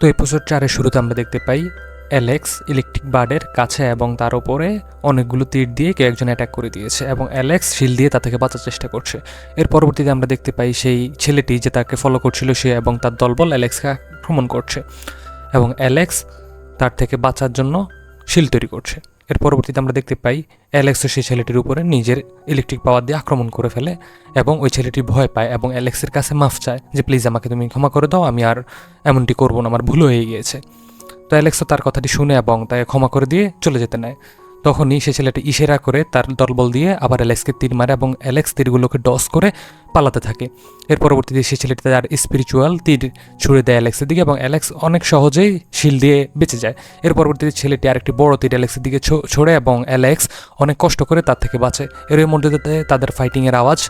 তো এপিসোড চারের শুরুতে আমরা দেখতে পাই অ্যালেক্স ইলেকট্রিক বার্ডের কাছে এবং তার ওপরে অনেকগুলো তীর দিয়ে কেউ একজন অ্যাটাক করে দিয়েছে এবং অ্যালেক্স শিল দিয়ে তা থেকে বাঁচার চেষ্টা করছে। এর পরবর্তীতে আমরা দেখতে পাই সেই ছেলেটি যে তাকে ফলো করছিল সে এবং তার দলবল অ্যালেক্সকে আক্রমণ করছে এবং অ্যালেক্স তার থেকে বাঁচার জন্য শিল তৈরি করছে। এর পরবর্তীতে আমরা দেখতে পাই অ্যালেক্সও সেই ছেলেটির উপরে নিজের ইলেকট্রিক পাওয়ার দিয়ে আক্রমণ করে ফেলে এবং ওই ছেলেটি ভয় পায় এবং অ্যালেক্সের কাছে মাফ চায় যে, প্লিজ আমাকে তুমি ক্ষমা করে দাও, আমি আর এমনটি করব না, আমার ভুল হয়ে গিয়েছে। তো অ্যালেক্সও তার কথাটি শুনে এবং তাকে ক্ষমা করে দিয়ে চলে যেতে নেয়। তখনই সে ছেলেটি ইশারা করে তার দলবল দিয়ে আবার অ্যালেক্সকে তীর মারে এবং অ্যালেক্স তীরগুলোকে ডস করে পালাতে থাকে। এর পরবর্তীতে সে ছেলেটি তার স্পিরিচুয়াল তীর ছুড়ে দেয় অ্যালেক্সের দিকে এবং অ্যালেক্স অনেক সহজেই শিল দিয়ে বেঁচে যায়। এর পরবর্তীতে ছেলেটি আরেকটি বড় তীর অ্যালেক্সের দিকে ছোড়ে এবং অ্যালেক্স অনেক কষ্ট করে তার থেকে বাঁচে। এর মধ্যে তাদের ফাইটিংয়ের আওয়াজ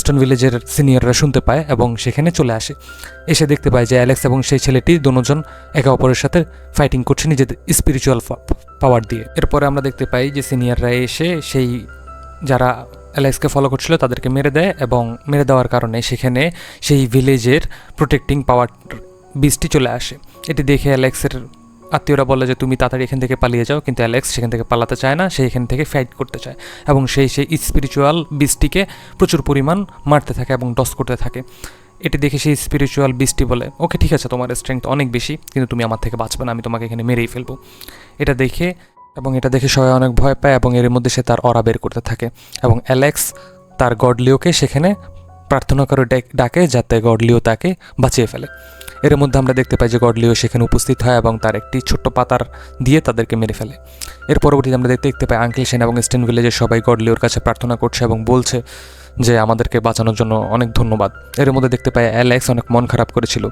স্টোন ভিলেজের সিনিয়ররা শুনতে পায় এবং সেখানে চলে আসে। এসে দেখতে পায় যে অ্যালেক্স এবং সেই ছেলেটি দুজন একে অপরের সাথে ফাইটিং করছে নিজেদের স্পিরিচুয়াল পাওয়ার দিয়ে। এরপরে আমরা দেখতে পাই যে সিনিয়ররা এসে সেই যারা অ্যালেক্সকে ফলো করছিল তাদেরকে মেরে দেয় এবং মেরে দেওয়ার কারণে সেখানে সেই ভিলেজের প্রোটেক্টিং পাওয়ার বীজটি চলে আসে। এটি দেখে অ্যালেক্সের আত্মীয়রা বলে যে, তুমি তাড়াতাড়ি এখান থেকে পালিয়ে যাও। কিন্তু অ্যালেক্স সেখান থেকে পালাতে চায় না, সে এখান থেকে ফাইট করতে চায় এবং সেই সেই স্পিরিচুয়াল বীজটিকে প্রচুর পরিমাণ মারতে থাকে এবং ডস করতে থাকে। এটি দেখে সেই স্পিরিচুয়াল বীজটি বলে, ওকে, ঠিক আছে, তোমার স্ট্রেংথ অনেক বেশি, কিন্তু তুমি আমার থেকে বাঁচবে না, আমি তোমাকে এখানে মেরেই ফেলব। এটা দেখে এবং এটা দেখে সবাই অনেক ভয় পায় এবং এর মধ্যে সে তার অরা বের করতে থাকে এবং অ্যালেক্স তার গডলিওকে সেখানে প্রার্থনা করে ডাকে যাতে গডলিও তাকে বাঁচিয়ে ফেলে। এর মধ্যে আমরা দেখতে পাই যে গডলিও সেখানে উপস্থিত হয় এবং তার একটি ছোট্ট পাতার দিয়ে তাদেরকে মেরে ফেলে। এর পরবর্তীতে আমরা দেখতে দেখতে পাই আঙ্কেল সেন এবং স্টেন ভিলেজের সবাই গডলিওর কাছে প্রার্থনা করছে এবং বলছে যে আমাদেরকে বাঁচানোর জন্য অনেক ধন্যবাদ। এর মধ্যে দেখতে পাই অ্যালেক্স অনেক মন খারাপ করেছিল।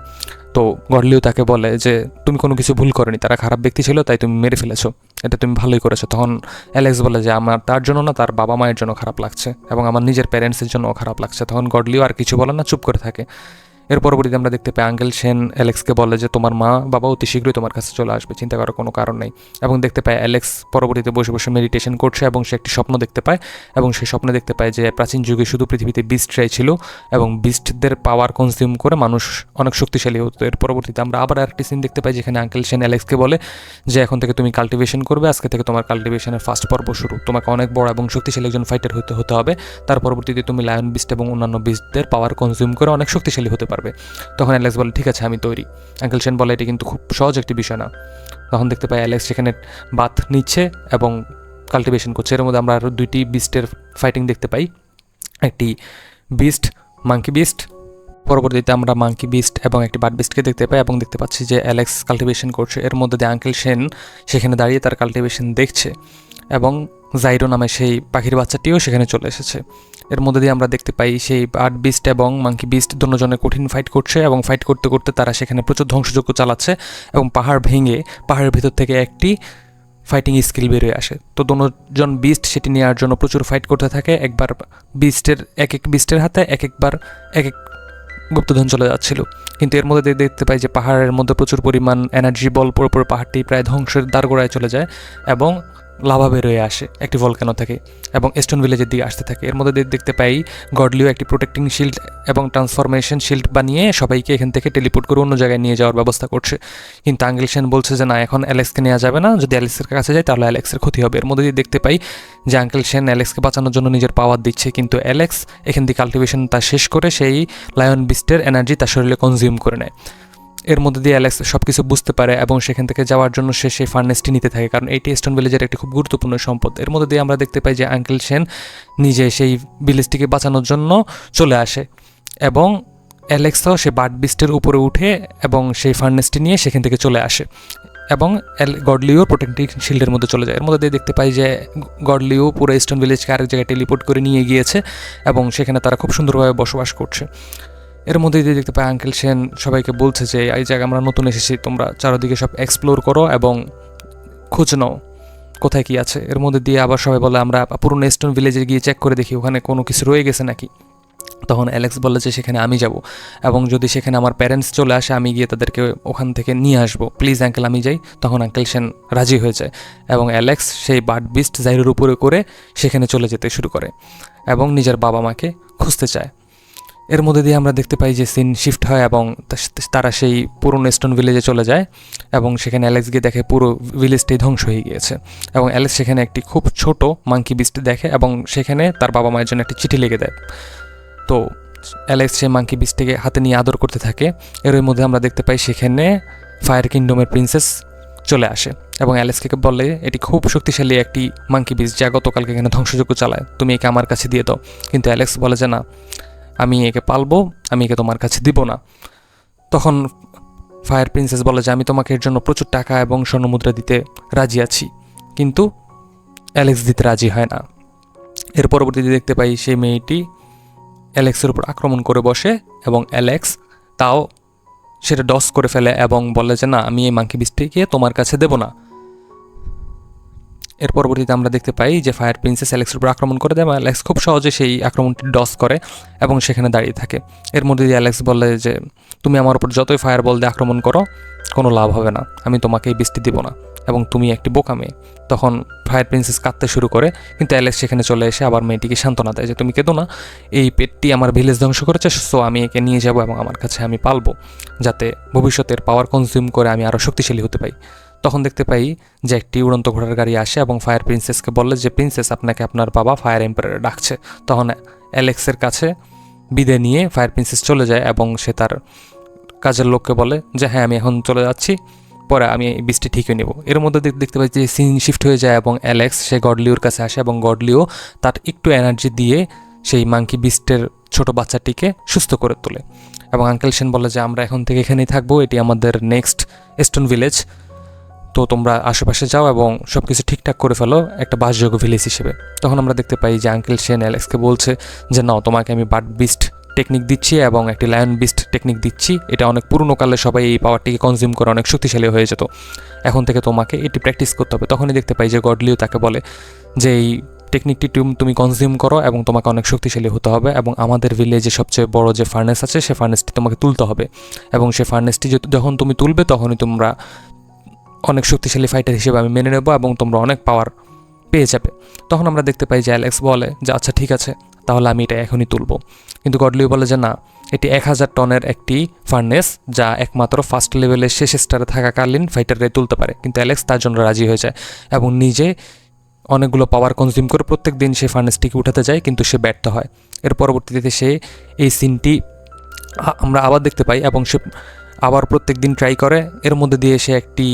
তো গডলিও তাকে বলে যে, তুমি কোনো কিছু ভুল করনি, তারা খারাপ ব্যক্তি ছিল, তাই তুমি মেরে ফেলেছো। এটা তুমি ভালোই করেছ। তখন অ্যালেক্স বলে যে, আমার তার জন্য না, তার বাবা মায়ের জন্য খারাপ লাগছে এবং আমার নিজের প্যারেন্টসের জন্যও খারাপ লাগছে। তখন গডলিও আর কিছু বলে না, চুপ করে থাকে। এর পরবর্তীতে আমরা দেখতে পাই আঙ্কেল সেন অ্যালেক্সকে বলে যে, তোমার মা বাবা অতি শীঘ্রই তোমার কাছে চলে আসবে, চিন্তা করার কোনো কারণ নেই। এবং দেখতে পাই অ্যালেক্স পরবর্তীতে বসে বসে মেডিটেশন করছে এবং সে একটি স্বপ্ন দেখতে পায় এবং সেই স্বপ্নে দেখতে পায় যে, প্রাচীন যুগে শুধু পৃথিবীতে বিস্টরাই ছিল এবং বিস্টদের পাওয়ার কনজিউম করে মানুষ অনেক শক্তিশালী হতো। এর পরবর্তীতে আমরা আবার আরেকটি সিন দেখতে পাই যেখানে আঙ্কেল সেন অ্যালেক্সকে বলে যে, এখন থেকে তুমি কাল্টিভেশন করবে, আজকে থেকে তোমার কাল্টিভেশনের ফার্স্ট পর্ব শুরু। তোমাকে অনেক বড় এবং শক্তিশালী একজন ফাইটার হতে হতে হবে। তার পরবর্তীতে তুমি লায়ন বিস্ট এবং অন্যান্য বিস্টদের পাওয়ার কনজিউম করে অনেক শক্তিশালী হতে পারবে। তখন অ্যালেক্স বলে, ঠিক আছে, আমি তৈরি। আঙ্কেল সেন বলে, এটি কিন্তু খুব সহজ একটি বিষয় না। তখন দেখতে পাই অ্যালেক্স সেখানে বাথ নিচ্ছে এবং কাল্টিভেশন করছে। এর মধ্যে আমরা আরও দুইটি বিস্টের ফাইটিং দেখতে পাই। একটি বিস্ট মাঙ্কি বিস্ট, পরবর্তীতে আমরা মাঙ্কি বিস্ট এবং একটি বাট বিস্টকে দেখতে পাই এবং দেখতে পাচ্ছি যে অ্যালেক্স কাল্টিভেশন করছে। এর মধ্যে দিয়ে আঙ্কেল সেন সেখানে দাঁড়িয়ে তার কাল্টিভেশন দেখছে এবং জাইরো নামে সেই পাখির বাচ্চাটিও সেখানে চলে এসেছে। এর মধ্যে দিয়ে আমরা দেখতে পাই সেই বার্ড বিস্ট এবং মাঙ্কি বিস্ট দুজনে কঠিন ফাইট করছে এবং ফাইট করতে করতে তারা সেখানে প্রচুর ধ্বংসযজ্ঞ চালাচ্ছে এবং পাহাড় ভেঙে পাহাড়ের ভিতর থেকে একটি ফাইটিং স্কিল বেরিয়ে আসে। তো দুজন বিস্ট সেটি নেওয়ার জন্য প্রচুর ফাইট করতে থাকে। একবার বিস্টের এক এক বিস্টের হাতে এক একবার এক এক গুপ্তধন চলে যাচ্ছিল। কিন্তু এর মধ্যে দেখতে পাই যে পাহাড়ের মধ্যে প্রচুর পরিমাণ এনার্জি বল পড়ে পড়ে পাহাড়টি প্রায় ধ্বংসের দ্বারগোড়ায় চলে যায় এবং লাভা বেরোয় আসে, একটি ভলকানো থেকে এবং স্টোন ভিলেজের দিকে আসতে থাকে। এর মধ্যে দিয়ে দেখতে পাই গডলিও একটি প্রোটেক্টিং শিল্ড এবং ট্রান্সফরমেশন শিল্ড বানিয়ে সবাইকে এখান থেকে টেলিপোর্ট করে অন্য জায়গায় নিয়ে যাওয়ার ব্যবস্থা করছে। কিন্তু আঙ্গেল সেন বলছে যে, না, এখন অ্যালেক্সকে নেওয়া যাবে না। যদি অ্যালেক্সের কাছে যায়, তাহলে অ্যালেক্সের ক্ষতি হবে। এর মধ্যে দিয়ে দেখতে পাই যে আঙ্কেল সেন অ্যালেক্সকে বাঁচানোর জন্য নিজের পাওয়ার দিচ্ছে। কিন্তু অ্যালেক্স এখান থেকে কাল্টিভেশন তা শেষ করে সেই লায়ন বিস্টের এনার্জি তার শরীরে কনজিউম করে নেয়। এর মধ্যে দিয়ে অ্যালেক্স সব কিছু বুঝতে পারে এবং সেখান থেকে যাওয়ার জন্য সে সেই ফার্নেসটি নিতে থাকে। কারণ এটি স্টোন ভিলেজের একটি খুব গুরুত্বপূর্ণ সম্পদ। এর মধ্যে দিয়ে আমরা দেখতে পাই যে আঙ্কেল সেন নিজে সেই ভিলেজটিকে বাঁচানোর জন্য চলে আসে এবং অ্যালেক্সও সে বার্ড বিস্টের উপরে উঠে এবং সেই ফার্নেসটি নিয়ে সেখান থেকে চলে আসে এবং গডলিও প্রোটেক্টিং শিল্ডের মধ্যে চলে যায়। এর মধ্যে দিয়ে দেখতে পাই যে গডলিও পুরো স্টোন ভিলেজকে আরেক জায়গায় টেলিপোর্ট করে নিয়ে গিয়েছে এবং সেখানে তারা খুব সুন্দরভাবে বসবাস করছে। এর মধ্যে দিয়ে দেখতে পাই আঙ্কেল সেন সবাইকে বলছে যে, এই জায়গায় আমরা নতুন এসেছি, তোমরা চারদিকে সব এক্সপ্লোর করো এবং খোঁজ নাও কোথায় কি আছে। এর মধ্যে দিয়ে আবার সবাই বলে, আমরা পুরনো স্টোন ভিলেজে গিয়ে চেক করে দেখি, ওখানে কোনো কিছু রয়ে গেছে নাকি? তখন অ্যালেক্স বলে যে, সেখানে আমি যাব এবং যদি সেখানে আমার প্যারেন্টস চলে আসে, আমি গিয়ে তাদেরকে ওখান থেকে নিয়ে আসব। প্লিজ আঙ্কেল আমি যাই। তখন আঙ্কেল সেন রাজি হয়ে যায় এবং অ্যালেক্স সেই বার্ড বিস্ট জাইরের উপরে করে সেখানে চলে যেতে শুরু করে এবং নিজের বাবা মাকে খুঁজতে চায়। এর মধ্যে দিয়ে আমরা দেখতে পাই যে সিন শিফট হয় এবং তারা সেই পুরনো স্টোন ভিলেজে চলে যায় এবং সেখানে অ্যালেক্স গিয়ে দেখে পুরো ভিলেজটাই ধ্বংস হয়ে গিয়েছে। এবং অ্যালেক্স সেখানে একটি খুব ছোট মাঙ্কি বিস্ট দেখে এবং সেখানে তার বাবা মায়ের জন্য একটি চিঠি লিখে দেয়। তো অ্যালেক্স সেই মাঙ্কি বিস্টটিকে হাতে নিয়ে আদর করতে থাকে। এর মধ্যে আমরা দেখতে পাই সেখানে ফায়ার কিংডমের প্রিন্সেস চলে আসে এবং অ্যালেক্সকে বলে, এটি খুব শক্তিশালী একটি মাঙ্কি বিস যা গতকালকে এখানে ধ্বংসযোগ্য চালায়। তুমি একে আমার কাছে দিয়ে দাও। কিন্তু অ্যালেক্স বলে যে, না আমি একে পালবো, আমি একে তোমার কাছে দিব না। তখন ফায়ার প্রিন্সেস বলে যে, আমি তোমাকে এর জন্য প্রচুর টাকা এবং স্বর্ণমুদ্রা দিতে রাজি আছি, কিন্তু অ্যালেক্স দিতে রাজি হয় না। এর পরবর্তীতে দেখতে পাই সেই মেয়েটি অ্যালেক্সের উপর আক্রমণ করে বসে এবং অ্যালেক্স তাও সেটা ডস করে ফেলে এবং বলে যে, না, আমি এই মাঙ্কি বিস্টিকে তোমার কাছে দেব না। এর পরবর্তীতে আমরা দেখতে পাই যে ফায়ার প্রিন্সেস অ্যালেক্সের উপর আক্রমণ করে দেয়, এবং অ্যালেক্স খুব সহজে সেই আক্রমণটি ডস করে এবং সেখানে দাঁড়িয়ে থাকে। এর মধ্যে দিয়ে অ্যালেক্স বলে যে, তুমি আমার উপর যতই ফায়ার বল দিয়ে আক্রমণ করো, কোনো লাভ হবে না। আমি তোমাকে এই বৃষ্টি দিব না। এবং তুমি একটি বোকা মেয়ে। তখন ফায়ার প্রিন্সেস কাঁদতে শুরু করে, কিন্তু অ্যালেক্স সেখানে চলে এসে আবার মেয়েটিকে সান্ত্বনা দেয় যে, তুমি কেঁদো না। এই পেটটি আমার ভিলেজ ধ্বংস করেছে, সো আমি একে নিয়ে যাব এবং আমার কাছে আমি পালবো, যাতে ভবিষ্যতের পাওয়ার কনজিউম করে আমি আরও শক্তিশালী হতে পারি। তখন দেখতে পাই যে একটি উড়ন্ত ঘোড়ার গাড়ি আসে এবং ফায়ার প্রিন্সেসকে বলে যে, প্রিন্সেস, আপনাকে আপনার বাবা ফায়ার এম্পায়ার ডাকছে। তখন অ্যালেক্সের কাছে বিদে নিয়ে ফায়ার প্রিন্সেস চলে যায় এবং সে তার কাজের লোককে বলে যে হ্যাঁ আমি এখন চলে যাচ্ছি, পরে আমি এই বীজটি ঠিকই নেব। এর মধ্যে দেখতে পাই যে সিন শিফট হয়ে যায় এবং অ্যালেক্স, সে গডলিওর কাছে আসে এবং গডলিও তার একটু এনার্জি দিয়ে সেই মাঙ্কি বিস্টের ছোট বাচ্চাটিকে সুস্থ করে তোলে। এবং আঙ্কেল সেন বলে যে, আমরা এখন থেকে এখানেই থাকব, এটি আমাদের নেক্সট স্টোন ভিলেজ তো তোমরা আশেপাশে যাও এবং সব কিছু ঠিকঠাক করে ফেলো একটা বাসযোগ্য ভিলেজ হিসেবে। তখন আমরা দেখতে পাই যে আঙ্কেল সেন অ্যালেক্সকে বলছে যে, নাও, তোমাকে আমি বার্ড বিস্ট টেকনিক দিচ্ছি এবং একটি লায়ন বিস্ট টেকনিক দিচ্ছি। এটা অনেক পুরনো কালে সবাই এই পাওয়ারটিকে কনজিউম করে, অনেক শক্তিশালী হয়ে যেত। এখন থেকে তোমাকে এটি প্র্যাকটিস করতে হবে। তখনই দেখতে পাই যে গডলিও তাকে বলে যে, এই টেকনিকটি তুম- কনজিউম করো এবং তোমাকে অনেক শক্তিশালী হতে হবে এবং আমাদের ভিলেজে সবচেয়ে বড় যে ফার্নেস আছে, সে ফার্নেসটি তোমাকে তুলতে হবে। এবং সে ফার্নেসটি যখন তুমি তুলবে তখনই তোমরা অনেক শক্তিশালী ফাইটার হিসেবে আমি মেনে নেব এবং তোমরা অনেক পাওয়ার পেয়ে যাবে। তখন আমরা দেখতে পাই যে অ্যালেক্স বলে যে আচ্ছা ঠিক আছে, তাহলে আমি এটা এখনই তুলব। কিন্তু গডলিও বলে যে, না, এটি এক হাজার টনের একটি ফার্নেস যা একমাত্র ফার্স্ট লেভেলের শেষ স্টারে থাকাকালীন ফাইটাররাই তুলতে পারে। কিন্তু অ্যালেক্স তার জন্য রাজি হয়ে যায় এবং নিজে অনেকগুলো পাওয়ার কনজিউম করে প্রত্যেক দিন সে ফার্নেসটিকে উঠাতে যায়, কিন্তু সে ব্যর্থ হয়। এর পরবর্তীতে সে এই সিনটি আমরা আবার দেখতে পাই এবং সে আবার প্রত্যেক দিন ট্রাই করে। এর মধ্যে দিয়ে সে একটি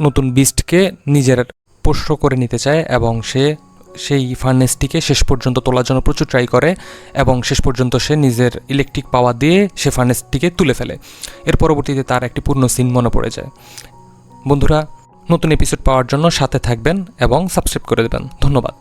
নতুন বিস্টকে নিজের পোষ্য করে নিতে চায় এবং সে সেই ফার্নেসটিকে শেষ পর্যন্ত তোলার জন্য প্রচুর ট্রাই করে এবং শেষ পর্যন্ত সে নিজের ইলেকট্রিক পাওয়ার দিয়ে সে ফার্নেসটিকে তুলে ফেলে। এর পরবর্তীতে তার একটি পূর্ণ সিন মনে পড়ে যায়। বন্ধুরা, নতুন এপিসোড পাওয়ার জন্য সাথে থাকবেন এবং সাবস্ক্রাইব করে দেবেন। ধন্যবাদ।